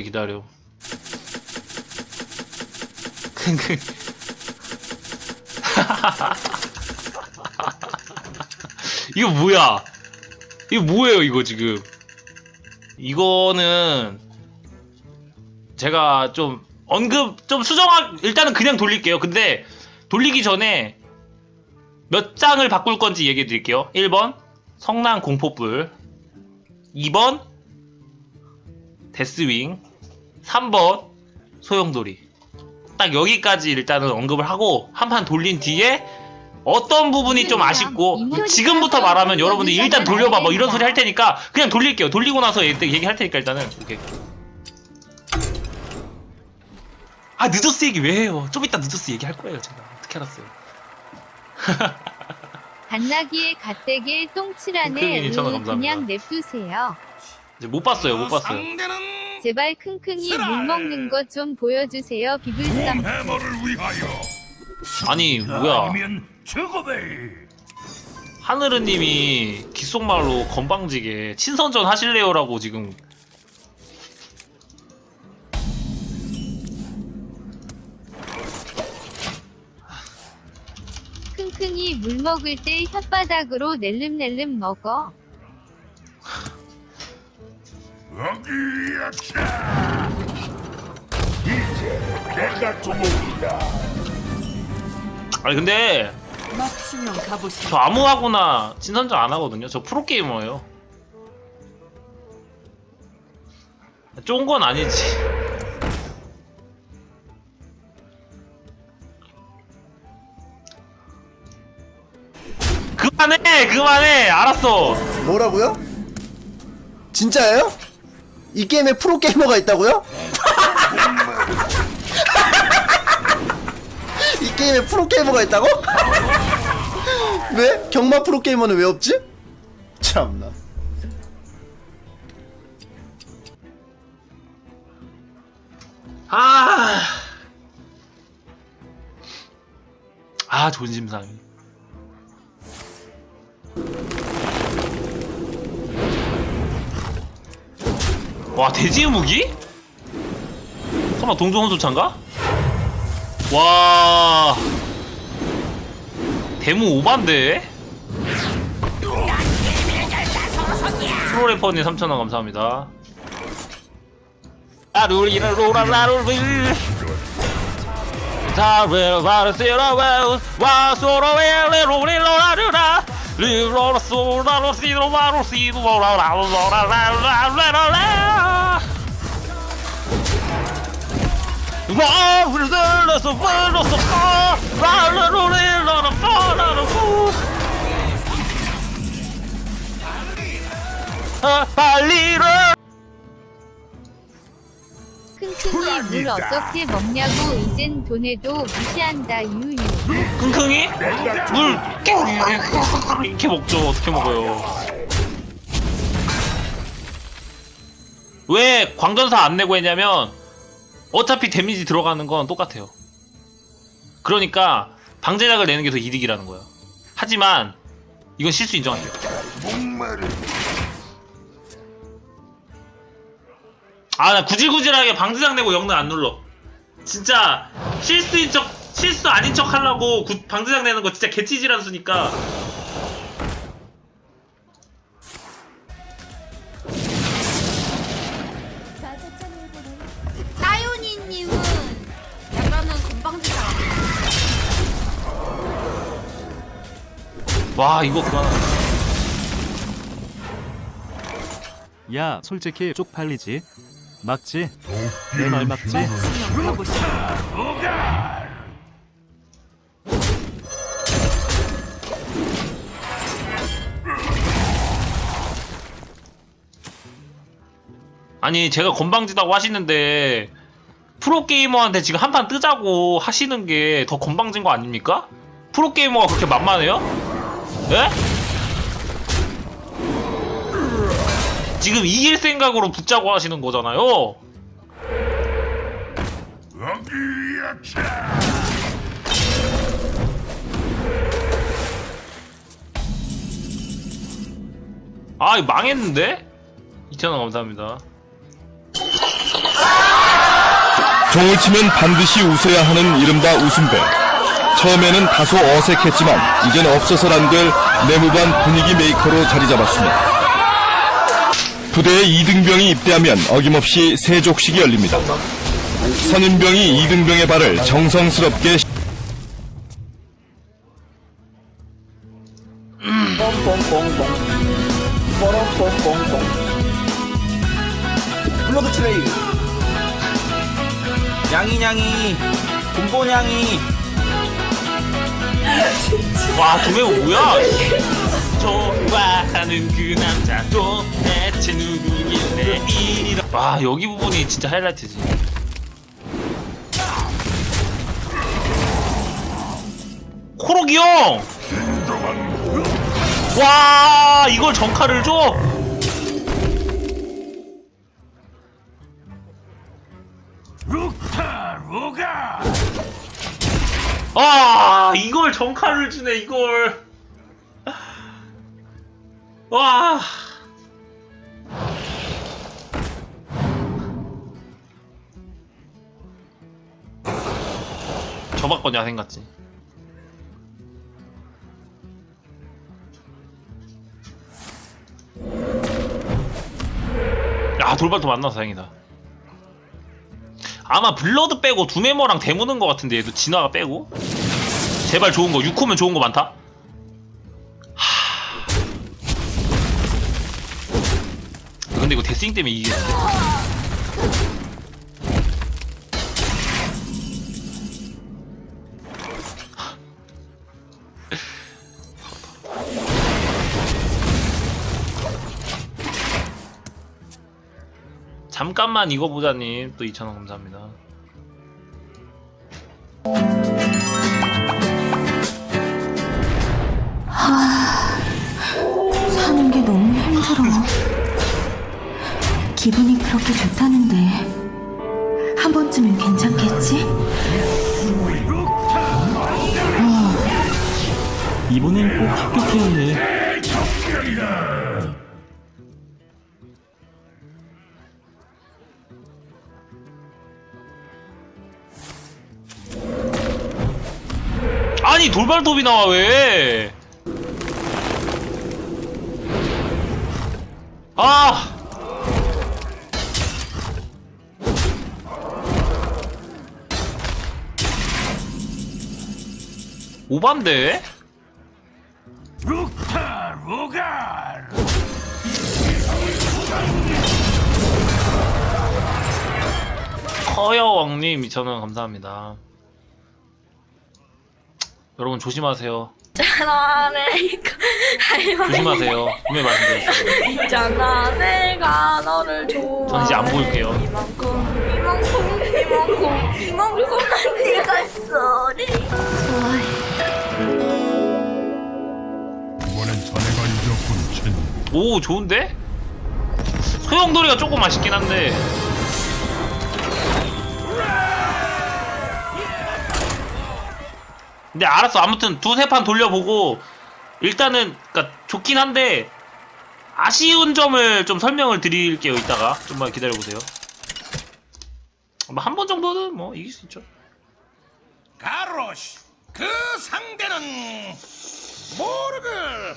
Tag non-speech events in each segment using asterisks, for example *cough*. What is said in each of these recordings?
갈게 기다려. *laughs* 이거 뭐야? 이거 뭐예요 이거 지금? 이거는 제가 좀 언급 좀 수정하 일단은 그냥 돌릴게요. 근데 돌리기 전에 몇 장을 바꿀 건지 얘기해 드릴게요. 1번 성난 공포불 2번 데스윙 3번 소용돌이. 딱 여기까지 일단은 언급을 하고 한 판 돌린 뒤에 어떤 부분이 좀 아쉽고 지금부터 말하면 여러분들이 일단 돌려봐 뭐 이런 소리 할 테니까 그냥 돌릴게요. 돌리고 나서 얘- 얘기할 테니까 일단은. 오케이. 아 늦었어 얘기 왜 해요? 좀 이따 늦었어 얘기할 거예요 제가. 어떻게 알았어요? *laughs* 반나기의 갓대게 똥칠하네 천원 감사합니다. 그냥 냅두세요. 이제 못 봤어요 못 봤어요. 상대는 제발 킁킁이 물 먹는 거좀 보여주세요. 비블쌈. 해머를 위하여. 아니 뭐야 아니면. 하늘은님이 귓속말로 건방지게 친선전 하실래요라고 지금 킁킁이 물 먹을 때 혓바닥으로 낼름낼름 먹어. 이제 내가 조목이다. 아니 근데. 저 아무하고나 친선전 안 하거든요 저 프로게이머예요 좋은 건 아니지 그만해 그만해 알았어 뭐라고요? 진짜예요? 이 게임에 프로게이머가 있다고요? 이 게임에 프로게이머가 있다고? 왜? 경마 프로게이머는 왜 없지? 참나 아, 아 존심상이. 와 돼지의 무기? 설마 동종호수차인가? 와 대무 오반데? 프로래퍼님 3,000원 감사합니다. 아루리라 로라라루리 다를 바르세라웨 와소라웨 로리로라루라 리로라소라로시도라로시도라라라라라라라 와르르르서 버르서 라 르로리로라라라라라 빨리로 킁킁이 물 어떻게 먹냐고 이젠 돈에도 무시한다 유유. 킁킁이? 물 이렇게 먹죠. 어떻게 먹어요? 왜 광전사 안 내고 했냐면 어차피 데미지 들어가는 건 똑같아요. 그러니까 방제작을 내는 게 더 이득이라는 거예요. 하지만 이건 실수 인정할게요 목마르. 아 나 구질구질하게 방제작 내고 영능 안 눌러 진짜 실수인 척 실수 아닌 척 하려고 구- 방제작 내는 거 진짜 개찌질한 수니까 따윤이님은 약간은 건방지다. 와 이거 그만 야, 솔직히 쪽팔리지? 막지? 내 말 막지? 가보시죠. 아니 제가 건방지다고 하시는데 프로게이머한테 지금 한 판 뜨자고 하시는 게 더 건방진 거 아닙니까? 프로게이머가 그렇게 만만해요? 예? 지금 이길 생각으로 붙자고 하시는 거잖아요. 아 망했는데? 2,000원 감사합니다 종을 치면 반드시 웃어야 하는 이른바 웃음배. 처음에는 다소 어색했지만 이젠 없어서는 안 될 내무반 분위기 메이커로 자리 잡았습니다. 부대에 이등병이 입대하면 어김없이 세족식이 열립니다. 선임병이 이등병의 발을 정성스럽게 블러드 트레이. 냥이냥이 곰보냥이 와 도매고 뭐야 좋아하는 그 남자 도 대체 누구길래 이리 와 여기 부분이 진짜 하이라이트지. 코로기 형! 와 이걸 정카를 줘? 아 이걸 정카를 주네 이걸. 와 저밖에 야생 같지. 야 돌발도 만나서 다행이다. 아마 블러드 빼고 두메모랑 대무는 것 같은데 얘도 진화가 빼고? 제발 좋은 거 6호면 좋은 거 많다? 하... 근데 이거 데스잉 때문에 이기겠는데 잠깐만 이거 보자님 또 2,000원 감사합니다 사는 게 너무 힘들어. 기분이 그렇게 좋다는데 한 번쯤은 괜찮겠지? 이번엔 꼭 합격해야 해. 아니 돌발톱이 나와 왜? 아! 오반데? 룩타 루가 커여왕님 2,000원 감사합니다. 여러분 조심하세요. 있잖아 내가 조심하세요. 분명히 말씀드렸어요. 있잖아 내가 너를 좋아 전 이제 안 볼게요. 이만큼 이만큼 이만큼 이만큼만 네가 있어리 이번엔 자네가 이겼군 친구 오 좋은데? 소용돌이가 조금 아쉽긴 한데 근데 알았어. 아무튼 두세 판 돌려보고 일단은 그니까 좋긴 한데 아쉬운 점을 좀 설명을 드릴게요 이따가. 좀만 기다려 보세요. 뭐 한 번 정도는 뭐 이길 수 있죠. 가로시 그 상대는 모르그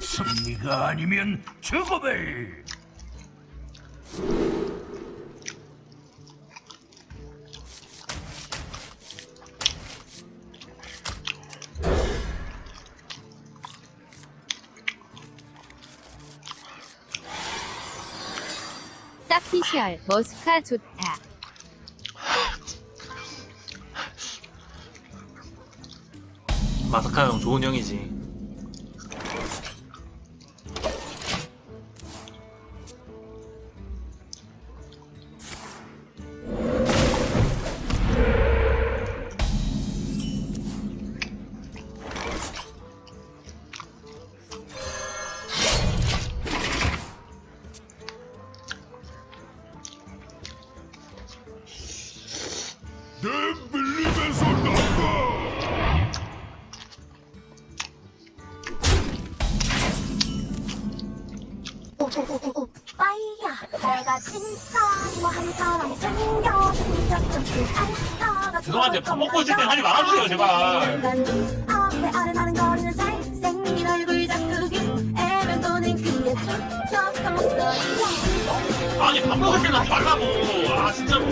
승리가 아니면 죽음을 사피셜 머스카 좋다. 마사카 형 좋은 형이지 그 죄송한데 밥 먹고 있을 때 하지 말아주세요 제발. 앞에 아른아른거리는 잘생긴 얼굴 자꾸기 애면도는 그의 촉촉한 목소리. 아니 밥 먹을 때는 하지 말라고. 아 진짜로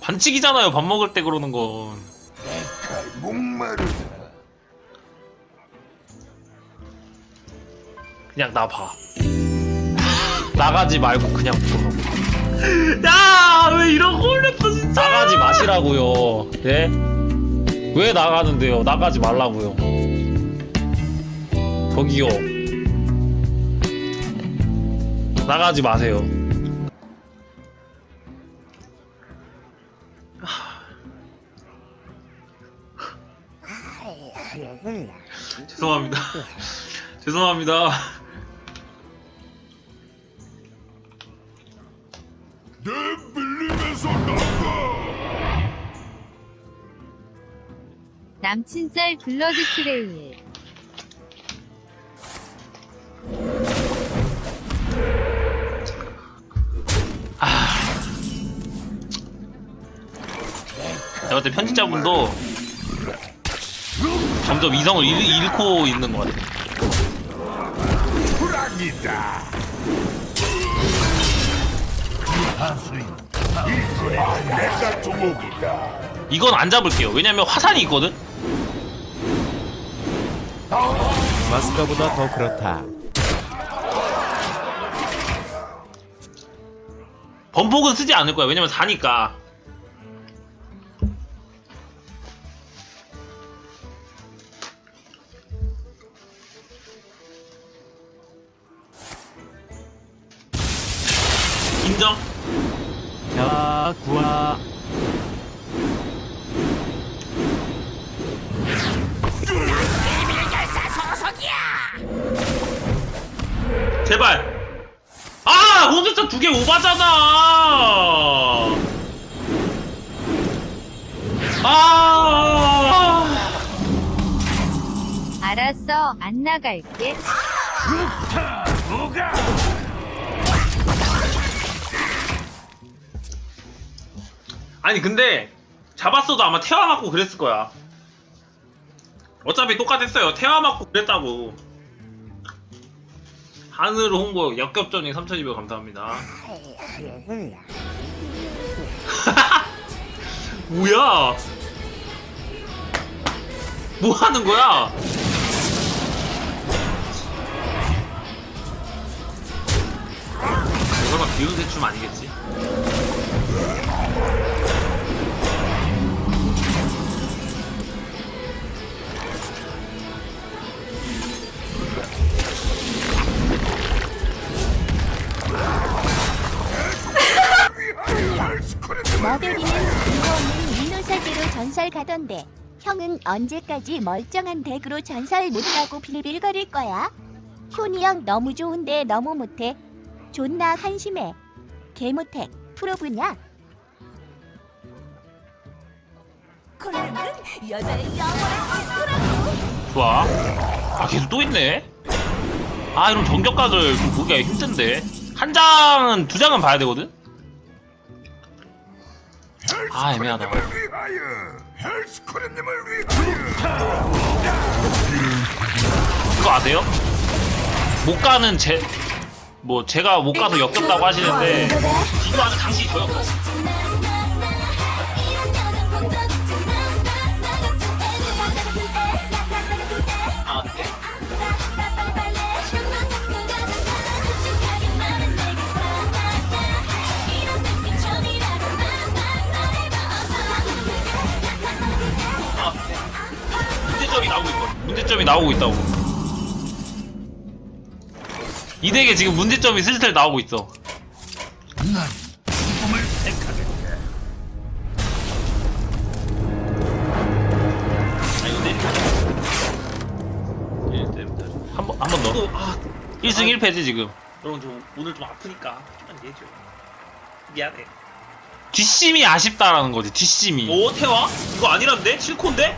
반칙이잖아요 밥 먹을 때 그러는 건 그냥 나봐. 나가지 말고 그냥 불어 야왜 이런 거 올렸어 진짜? 나가지 마시라고요. 예? 왜 나가는데요? 나가지 말라고요. 저기요. 나가지 마세요. 죄송합니다. 죄송합니다 남친 짤 블러드 트레일. 내가 볼때 편집자분도 점점 이성을 잃, 잃고 있는 것 같아. 불악이다. 내가 두목이다. 이건 안 잡을게요. 왜냐면 화산이 있거든? 마스카보다 더 그렇다. 범폭은 쓰지 않을 거야. 왜냐면 사니까. 제발. 아! 혼자서 두개 오바잖아! 아! 알았어, 안 나갈게. 아니, 근데, 잡았어도 아마 태화 맞고 그랬을 거야. 어차피 똑같았어요. 태화 맞고 그랬다고. 하늘 홍보 역겹전이 3200 감사합니다. *laughs* 뭐야? 뭐 하는 거야? 설마 비운 대춤 아니겠지? 머베리는 이거는 민호사제로 전설 가던데 형은 언제까지 멀쩡한 덱으로 전설 못 가고 빌빌거릴 거야? 효니 형 너무 좋은데 너무 못해 존나 한심해 개 못해 프로브냐? 좋아. 아, 계속 또 있네? 아, 이런 정격각을 좀 보기가 힘든데. 한 장은, 두 장은 봐야 되거든? 아, 애매하다. 그거 아세요? 못 가는 제, 뭐, 제가 못 가서 역겹다고 하시는데, 비교하는 당신이 더 역겹어. 문제점이 나오고 있거든. 문제점이 나오고 있다고. 이 덱에 지금 문제점이 슬슬 나오고 있어. 난 죽음을 택하겠다. 아. 한번 한 번 더. 아, 1승 1패지 지금. 여러분 저 오늘 좀 아프니까 좀만 내줘. 미안해. 뒷심이 아쉽다라는 거지 뒷심이 오 태화? 이거 아니란데? 7코인데?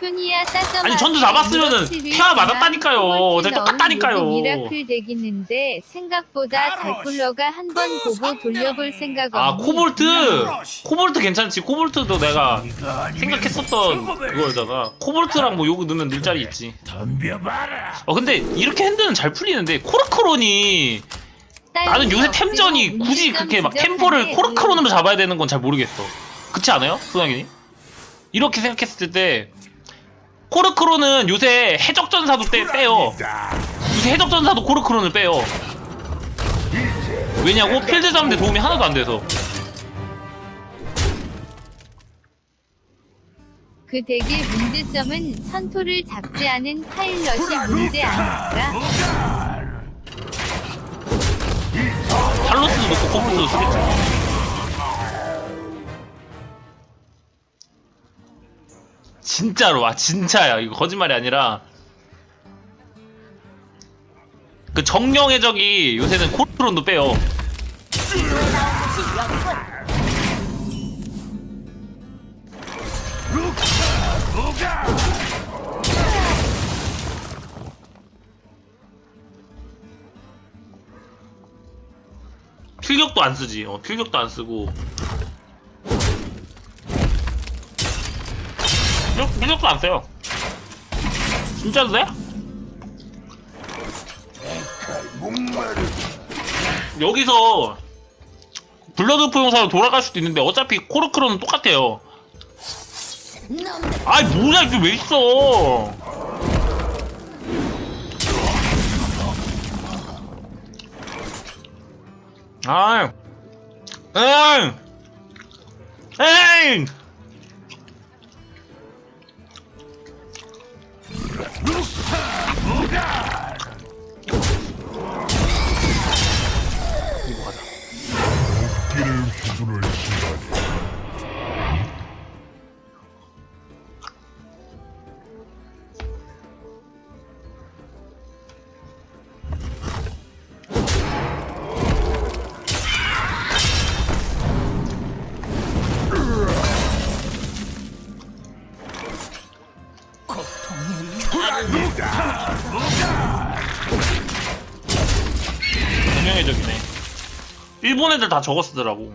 표니아 싸점 아니, 전투 잡았으면은 태화 맞았다니까요. 어제 똑같다니까요. 미라클 되겠는데 생각보다 달쿨러가 한 번 보고 돌려볼 생각 아 없니? 코볼트 코볼트 괜찮지 코볼트도 내가 생각했었던 그거잖아 코볼트랑 뭐 요거 넣으면 늘 자리 있지 덤벼봐라. 어 근데 이렇게 핸드는 잘 풀리는데 코르크론이 나는 요새 템전이 굳이 그렇게 막 템포를 코르크론으로 잡아야 되는 건 잘 모르겠어 그렇지 않아요? 소장님 이렇게 생각했을 때 코르크론은 요새 해적전사도 빼, 빼요. 요새 해적전사도 코르크론을 빼요. 왜냐고? 필드 잡는데 도움이 하나도 안 돼서. 그 덱의 문제점은 선토를 잡지 않은 파일럿이 문제 아닐까? 탈로스도 넣고 컴퓨터도 쓰겠지 진짜로 아 진짜야. 이거 거짓말이 아니라. 그 정령의 적이 요새는 코르크론도 빼요. 필격도 안 쓰지. 어 필격도 안 쓰고 필격, 필격도 안 써요. 진짜로 돼? 여기서 블러드 포용사로 돌아갈 수도 있는데 어차피 코르크로는 똑같아요. 아이 뭐야 이게 왜 있어? 아이 에이! 에이 이거 가자 길을 휘두를 시간이. 일본 애들 다 적어 쓰더라고.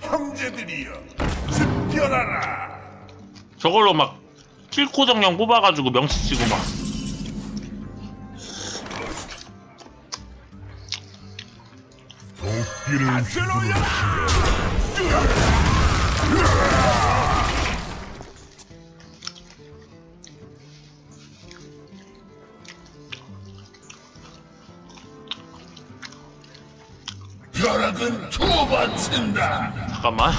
형제들이여, 습견하라. 저걸로 막 킬코 정령 뽑아가지고 명치 치고 막. 도끼를 휘두를 시간 초바친다. 잠깐만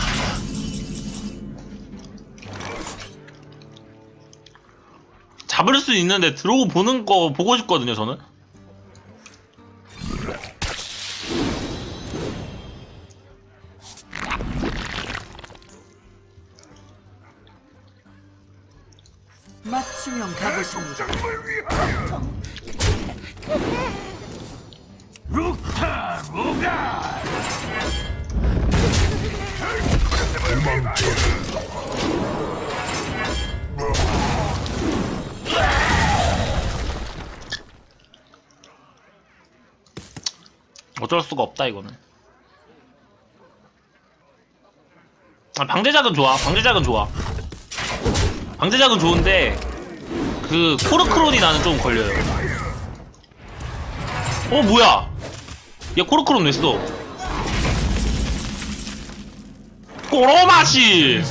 잡을 수 있는데 들어오고 보는 거 보고 싶거든요 저는 맞춤형 가보십니다. 룩타 루가. 어쩔 수가 없다 이거는. 아, 방제작은 좋아. 방제작은 좋아. 방제작은 좋은데 그 코르크론이 나는 좀 걸려요. 어 뭐야? 얘 코르크론 왜 써? 꼬로마시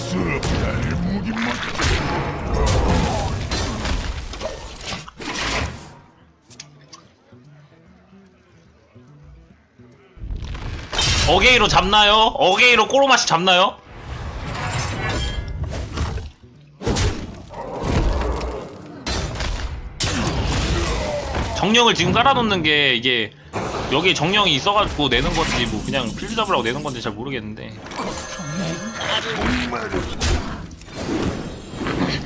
어게이로 잡나요? 어게이로 꼬로마시 잡나요? 정령을 지금 깔아놓는 게 이게 여기 정령이 있어가지고 내는 건지 뭐 그냥 필드 잡으라고 내는 건지 잘 모르겠는데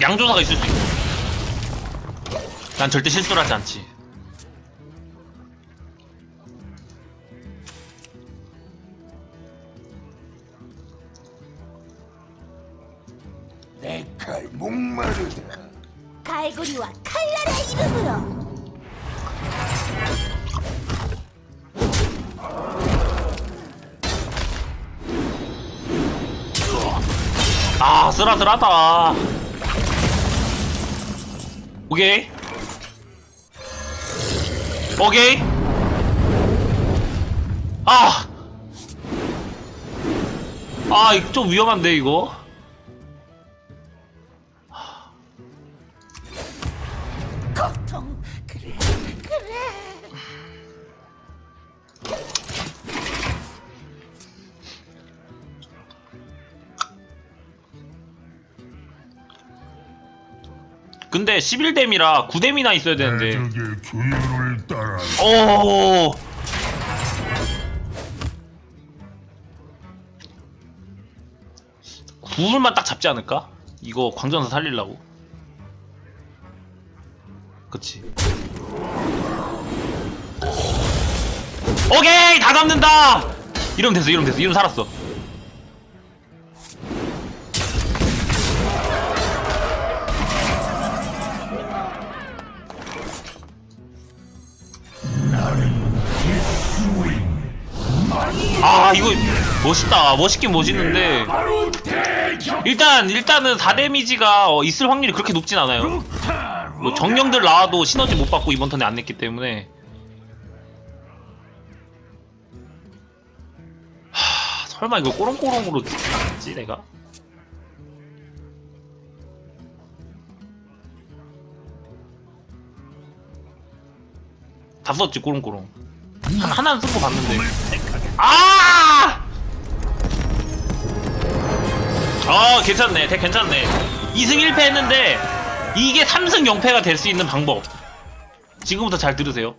양조사가 있을 수 있고 난 절대 실수를 하지 않지 갈고리와 칼날의 이름으로 아 쓰라쓰라다. 오케이. 오케이. 아. 아, 좀 위험한데, 이거? 근데 11뎀이라 9뎀이나 있어야 되는데. 적의 규율을 따라 오. 구울만 딱 잡지 않을까? 이거 광전사 살리려고. 그치. 오케이! 다 잡는다! 이러면 됐어, 이러면 됐어. 이러면 살았어. 멋있다. 멋있긴 멋있는데. 일단, 일단은 4데미지가 있을 확률이 그렇게 높진 않아요. 뭐 정령들 나와도 시너지 못 받고 이번 턴에 안 냈기 때문에 하, 설마 이거 꼬롱꼬롱으로 지 내가? 다 썼지 꼬롱꼬롱 한- 하나는 쓴거 봤는데 아! 아 괜찮네. 대 괜찮네. 2승 1패 했는데 이게 3승 0패가 될 수 있는 방법. 지금부터 잘 들으세요